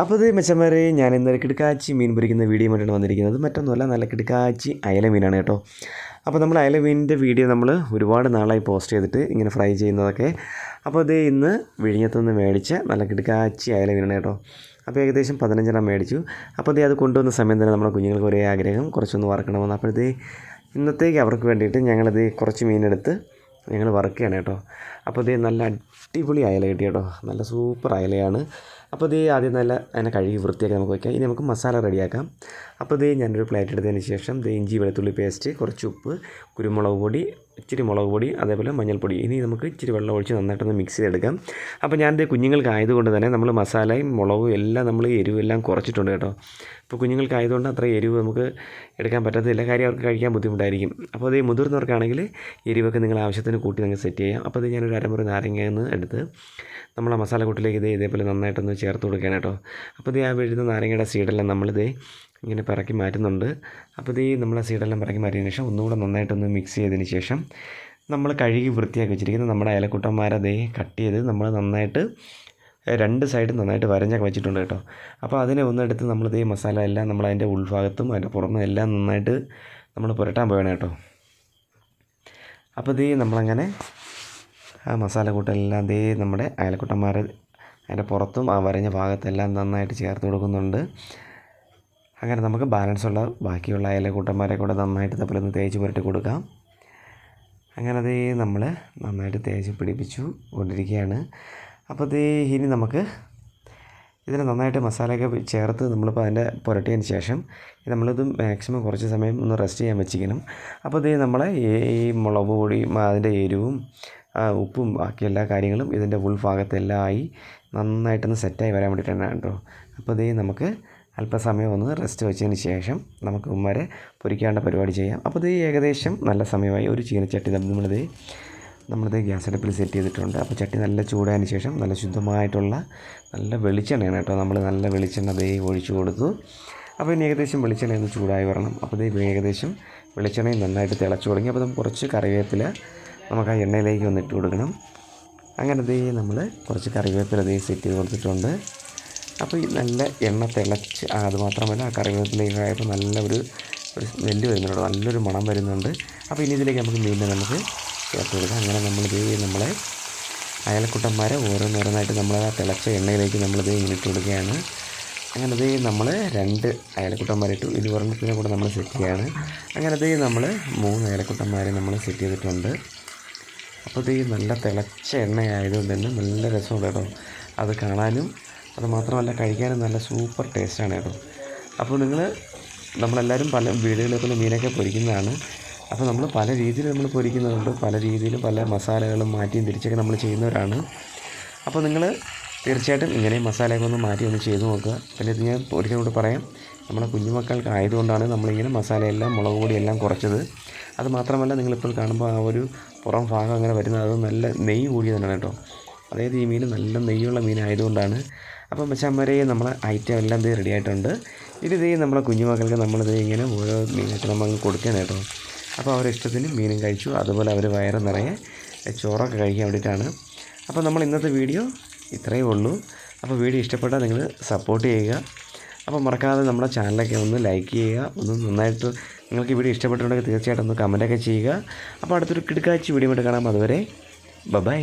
അപ്പോൾ ഇത് മെച്ചമാരെ ഞാൻ ഇന്നൊരു കിടക്കാച്ചി മീൻ പൊരിക്കുന്ന വീഡിയോ വേണ്ടിയാണ് വന്നിരിക്കുന്നത്. മറ്റൊന്നുമല്ല നല്ല കിടക്കാച്ചി അയല മീനാണ് കേട്ടോ. അപ്പോൾ നമ്മൾ അയല മീനിന്റെ വീഡിയോ നമ്മൾ ഒരുപാട് നാളായി പോസ്റ്റ് ചെയ്തിട്ട് ഇങ്ങനെ ഫ്രൈ ചെയ്യുന്നതൊക്കെ. അപ്പോൾ ഇത് ഇന്ന് വിഴിഞ്ഞത്തുനിന്ന് മേടിച്ച നല്ല കിടക്കാച്ചി അയല മീനാണ് കേട്ടോ. അപ്പോൾ ഏകദേശം പതിനഞ്ചെണ്ണം മേടിച്ചു. അപ്പോൾ അതേ അത് കൊണ്ടുവന്ന സമയം തന്നെ നമ്മുടെ കുഞ്ഞുങ്ങൾക്ക് ഒരേ ആഗ്രഹം കുറച്ചൊന്ന് വറക്കണമെന്ന്. അപ്പോഴത്തേ ഇന്നത്തേക്ക് അവർക്ക് വേണ്ടിയിട്ട് ഞങ്ങളത് കുറച്ച് മീനെടുത്ത് ഞങ്ങൾ വർക്ക് ചെയ്യണം കേട്ടോ. അപ്പോൾ ഇതേ നല്ല അടിപൊളി അയല കിട്ടി കേട്ടോ. നല്ല സൂപ്പർ അയലയാണ്. അപ്പോൾ ഇതേ ആദ്യം നല്ല അതിനെ കഴുകി വൃത്തിയാക്കി നമുക്ക് വയ്ക്കാം ഇനി നമുക്ക് മസാല റെഡിയാക്കാം അപ്പോൾ ഇതേ ഞാനൊരു പ്ലേറ്റ് എടുത്തതിന് ശേഷം ഇത് ഇഞ്ചി വെളുത്തുള്ളി പേസ്റ്റ് കുറച്ച് ഉപ്പ് കുരുമുളക് പൊടി ഇച്ചിരി മുളക് പൊടി അതേപോലെ മഞ്ഞൾപ്പൊടി. ഇനി നമുക്ക് ഇച്ചിരി വെള്ളം ഒഴിച്ച് നന്നായിട്ടൊന്ന് മിക്സ് ചെയ്തെടുക്കാം. അപ്പോൾ ഞാനിത് കുഞ്ഞുങ്ങൾക്ക് ആയതുകൊണ്ട് തന്നെ നമ്മൾ മസാലയും മുളകും എല്ലാം നമ്മൾ എരിവെല്ലാം കുറച്ചിട്ടുണ്ട് കേട്ടോ. ഇപ്പോൾ കുഞ്ഞുങ്ങൾക്കായതുകൊണ്ട് അത്ര എരിവ് നമുക്ക് എടുക്കാൻ പറ്റത്തില്ല. കാര്യം അവർക്ക് കഴിക്കാൻ ബുദ്ധിമുട്ടായിരിക്കും. അപ്പോൾ അത് ഈ മുതിർന്നവർക്കാണെങ്കിൽ എരിവൊക്കെ നിങ്ങൾ ആവശ്യത്തിന് കൂട്ടി നിങ്ങൾക്ക് സെറ്റ് ചെയ്യാം. അപ്പോൾ അത് ഞാനൊരു അരമുറി നാരങ്ങയെന്ന് എടുത്ത് നമ്മൾ ആ മസാല കൂട്ടിലേക്ക് ഇത് ഇതേപോലെ നന്നായിട്ടൊന്ന് ചേർത്ത് കൊടുക്കണം കേട്ടോ. അപ്പോൾ ഇത് ആ വീഴുന്ന നാരങ്ങയുടെ സീഡെല്ലാം നമ്മളിത് ഇങ്ങനെ പിറക്കി മാറ്റുന്നുണ്ട്. അപ്പോൾ ഇത് നമ്മൾ ആ സീഡെല്ലാം പിറക്കി മാറ്റിയതിന് ശേഷം ഒന്നുകൂടെ നന്നായിട്ടൊന്ന് മിക്സ് ചെയ്തതിന് ശേഷം നമ്മൾ കഴുകി വൃത്തിയാക്കി വെച്ചിരിക്കുന്നത് നമ്മുടെ അയലക്കുട്ടന്മാരതേ കട്ട് ചെയ്ത് നമ്മൾ നന്നായിട്ട് രണ്ട് സൈഡും നന്നായിട്ട് വരഞ്ഞൊക്കെ വെച്ചിട്ടുണ്ട് കേട്ടോ. അപ്പോൾ അതിനെ ഒന്നെടുത്ത് നമ്മൾ ഈ മസാല എല്ലാം നമ്മൾ അതിന്റെ ഉൾഭാഗത്തും അതിന്റെ പുറമെ എല്ലാം നന്നായിട്ട് നമ്മൾ പുരട്ടാൻ പോകണം കേട്ടോ. അപ്പോൾ ഇതേ നമ്മളങ്ങനെ ആ മസാല കൂട്ടെല്ലാം ഇതേ നമ്മുടെ അയലക്കുട്ടന്മാർ അതിന്റെ പുറത്തും ആ വരഞ്ഞ ഭാഗത്തെല്ലാം നന്നായിട്ട് ചേർത്ത് കൊടുക്കുന്നുണ്ട്. അങ്ങനെ നമുക്ക് ബാലൻസ് ഉള്ള ബാക്കിയുള്ള അയലക്കൂട്ടന്മാരെ കൂടെ നന്നായിട്ട് തപ്പിലൊന്ന് തേച്ച് പുരട്ടി കൊടുക്കാം. അങ്ങനെ അതേ നമ്മൾ നന്നായിട്ട് തേച്ച് പിടിപ്പിച്ചു കൊണ്ടിരിക്കുകയാണ്. അപ്പോൾ ദേ ഇനി നമുക്ക് ഇതിനെ നന്നായിട്ട് മസാലയൊക്കെ ചേർത്ത് നമ്മളിപ്പോൾ അതിന്റെ പുരട്ടിയതിന് ശേഷം നമ്മളിത് മാക്സിമം കുറച്ച് സമയം ഒന്ന് റെസ്റ്റ് ചെയ്യാൻ വെച്ചിരിക്കണം. അപ്പോൾ ഇത് നമ്മളെ ഈ മുളക് പൊടിയും അതിന്റെ എരിവും ഉപ്പും ബാക്കി എല്ലാ കാര്യങ്ങളും ഇതിന്റെ ഉൾഭാഗത്തെല്ലാം ആയി നന്നായിട്ടൊന്ന് സെറ്റായി വരാൻ വേണ്ടിയിട്ടാണ് കേട്ടോ. അപ്പോൾ ഇത് നമുക്ക് അല്പസമയം ഒന്ന് റെസ്റ്റ് വെച്ചതിന് ശേഷം നമുക്ക് ഉമ്മരെ പൊരിക്കേണ്ട പരിപാടി ചെയ്യാം. അപ്പോൾ ഇത് ഏകദേശം നല്ല സമയമായി. ഒരു ചീനച്ചട്ടി നമ്മളിത് നമ്മളിത് ഗ്യാസ് അടുപ്പിൽ സെറ്റ് ചെയ്തിട്ടുണ്ട്. അപ്പോൾ ചട്ടി നല്ല ചൂടായതിന് ശേഷം നല്ല ശുദ്ധമായിട്ടുള്ള നല്ല വെളിച്ചെണ്ണയാണ് കേട്ടോ. നമ്മൾ നല്ല വെളിച്ചെണ്ണ ദേ ഒഴിച്ചു കൊടുത്തു. അപ്പോൾ ഇനി ഏകദേശം വെളിച്ചെണ്ണ ഒന്ന് ചൂടായി വരണം. അപ്പോൾ ഇത് ഏകദേശം വെളിച്ചെണ്ണയും നന്നായിട്ട് തിളച്ചു തുടങ്ങി. അപ്പോൾ നമുക്ക് കുറച്ച് കറിവേപ്പില നമുക്ക് ആ എണ്ണയിലേക്ക് ഒന്ന് ഇട്ട് കൊടുക്കണം. അങ്ങനെ ദേ നമ്മൾ കുറച്ച് കറിവേപ്പില ദേ സെറ്റ് ചെയ്ത് കൊടുത്തിട്ടുണ്ട്. അപ്പോൾ ഈ നല്ല എണ്ണ തിളച്ച് ആ അത് മാത്രമല്ല ആ കറിവേപ്പിലയായപ്പോൾ നല്ല ഒരു സ്മെല്ല് വരുന്നുണ്ട് നല്ലൊരു മണം വരുന്നുണ്ട്. അപ്പോൾ ഇനി ഇതിലേക്ക് നമുക്ക് മീൻ നമുക്ക് ചേർത്ത് കൊടുക്കുക അങ്ങനെ നമ്മൾ ദേ നമ്മളെ അയലക്കുട്ടന്മാരെ ഓരോന്നോരോന്നായിട്ട് നമ്മൾ ആ തിളച്ച എണ്ണയിലേക്ക് നമ്മളിത് ഇങ്ങനെ ഇട്ട് കൊടുക്കുകയാണ്. അങ്ങനെ ഇത് നമ്മൾ രണ്ട് അയലക്കുട്ടന്മാരിട്ടു ഇത് ഒരെണ്ണത്തിനെ കൂടെ നമ്മൾ സെറ്റ് ചെയ്യുകയാണ്. അങ്ങനെ ഇത് നമ്മൾ മൂന്ന് അയലക്കുട്ടന്മാരെ നമ്മൾ സെറ്റ് ചെയ്തിട്ടുണ്ട്. അപ്പോൾ ഇത് നല്ല തിളച്ച എണ്ണയായതുകൊണ്ട് തന്നെ നല്ല രസമുണ്ട് കേട്ടോ. അത് കാണാനും അത് മാത്രമല്ല കഴിക്കാനും നല്ല സൂപ്പർ ടേസ്റ്റാണ് കേട്ടോ. അപ്പോൾ നിങ്ങൾ നമ്മളെല്ലാവരും പല വീടുകളിൽ മീനൊക്കെ പൊരിക്കുന്നതാണ്. അപ്പോൾ നമ്മൾ പല രീതിയിൽ നമ്മൾ പൊരിക്കുന്നുണ്ട് പല രീതിയിലും പല മസാലകളും മാറ്റിയും തിരിച്ചൊക്കെ നമ്മൾ ചെയ്യുന്നവരാണ്. അപ്പോൾ നിങ്ങൾ തീർച്ചയായിട്ടും ഇങ്ങനെ മസാലയൊക്കെ ഒന്ന് മാറ്റി ഒന്ന് ചെയ്ത് നോക്കുക. പിന്നെ ഇത് ഞാൻ ഒരിക്കലും കൂടി പറയാം. നമ്മളെ കുഞ്ഞുമക്കൾക്ക് ആയതുകൊണ്ടാണ് നമ്മളിങ്ങനെ മസാലയെല്ലാം മുളക് പൊടിയെല്ലാം കുറച്ചത്. അത് മാത്രമല്ല നിങ്ങളിപ്പോൾ കാണുമ്പോൾ ആ ഒരു പുറം ഭാഗം അങ്ങനെ വരുന്നത് അത് നല്ല നെയ്യ് കൂടിയതാണ് കേട്ടോ. അതായത് ഈ മീൻ നല്ല നെയ്യുള്ള മീൻ മീനായതുകൊണ്ടാണ്. അപ്പം മച്ചാമ്മരെ നമ്മളെ ഐറ്റം എല്ലാം ഇത് റെഡി ആയിട്ടുണ്ട്. ഇത് ഇതേ നമ്മളെ കുഞ്ഞുമക്കൾക്ക് നമ്മളിത് ഇങ്ങനെ ഓരോ മീനായിട്ട് നമ്മൾ കൊടുക്കണം കേട്ടോ. അപ്പോൾ അവരുടെ ഇഷ്ടത്തിന് മീനും കഴിച്ചു. അതുപോലെ അവർ വയറ് നിറയെ ചോറൊക്കെ കഴിക്കാൻ വേണ്ടിയിട്ടാണ്. അപ്പോൾ നമ്മൾ ഇന്നത്തെ വീഡിയോ ഇത്രയേ ഉള്ളൂ. അപ്പോൾ വീഡിയോ ഇഷ്ടപ്പെട്ടാൽ നിങ്ങൾ സപ്പോർട്ട് ചെയ്യുക. അപ്പോൾ മറക്കാതെ നമ്മുടെ ചാനലൊക്കെ ഒന്ന് ലൈക്ക് ചെയ്യുക. ഒന്ന് നന്നായിട്ട് നിങ്ങൾക്ക് വീഡിയോ ഇഷ്ടപ്പെട്ടിട്ടുണ്ടെങ്കിൽ തീർച്ചയായിട്ടും ഒന്ന് കമന്റൊക്കെ ചെയ്യുക. അപ്പോൾ അടുത്തൊരു കിടക്കാഴ്ച വീഡിയോ കാണാം. അതുവരെ ബൈ